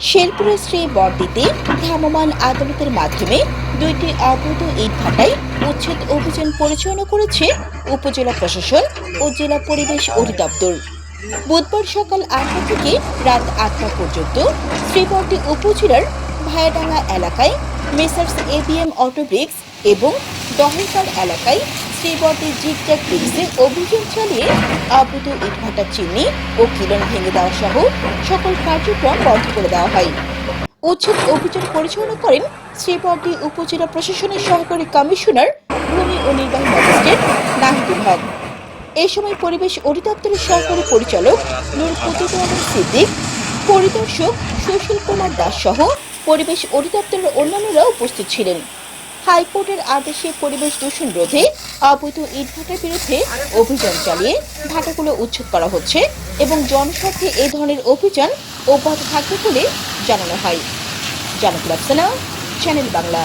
শেরপুরের শ্রী বর্দিতে ভ্রাম্যমাণ আদালতের মাধ্যমে দুইটি অবৈধ ইট ভাটায় উচ্ছেদ অভিযান পরিচালনা করেছে উপজেলা প্রশাসন ও জেলা পরিবেশ অধিদপ্তর। বুধবার সকাল আটটা থেকে রাত আটটা পর্যন্ত শ্রীবর্দি উপজেলার ভায়াডাঙ্গা এলাকায় মেসার্স এবিএম অটোব্রিক্স এবং দহলকার এলাকায় শ্রীবর্দী জিগজ্যাগ ব্রিক্সে অভিযান চালিয়ে অবৈধ ইটভাটা চিমনি ও কিলন ভেঙে দেওয়া সহ সকল কার্যক্রম বন্ধ করে দেওয়া হয়। উচ্ছেদ অভিযান পরিচালনা করেন শ্রীবর্দী উপজেলা প্রশাসনের সহকারী কমিশনার ভূমি ও নির্বাহী ম্যাজিস্ট্রেট নাহিদুল হক এই সময় পরিবেশ অধিদপ্তরের সহকারী পরিচালক নূর কুতুবুর সিদ্দিক, পরিদর্শক সুশীল কুমার দাস সহ পরিবেশ অধিদপ্তরের অন্যান্যরা উপস্থিত ছিলেন। হাইকোর্টের আদেশে পরিবেশ দূষণ রোধে অবৈধ ইটভাটার বিরুদ্ধে অভিযান চালিয়ে ভাটাগুলো উচ্ছেদ করা হচ্ছে এবং জনস্বার্থে এ ধরনের অভিযান অব্যাহত থাকবে বলে জানানো হয়। আফসানা, চ্যানেল বাংলা।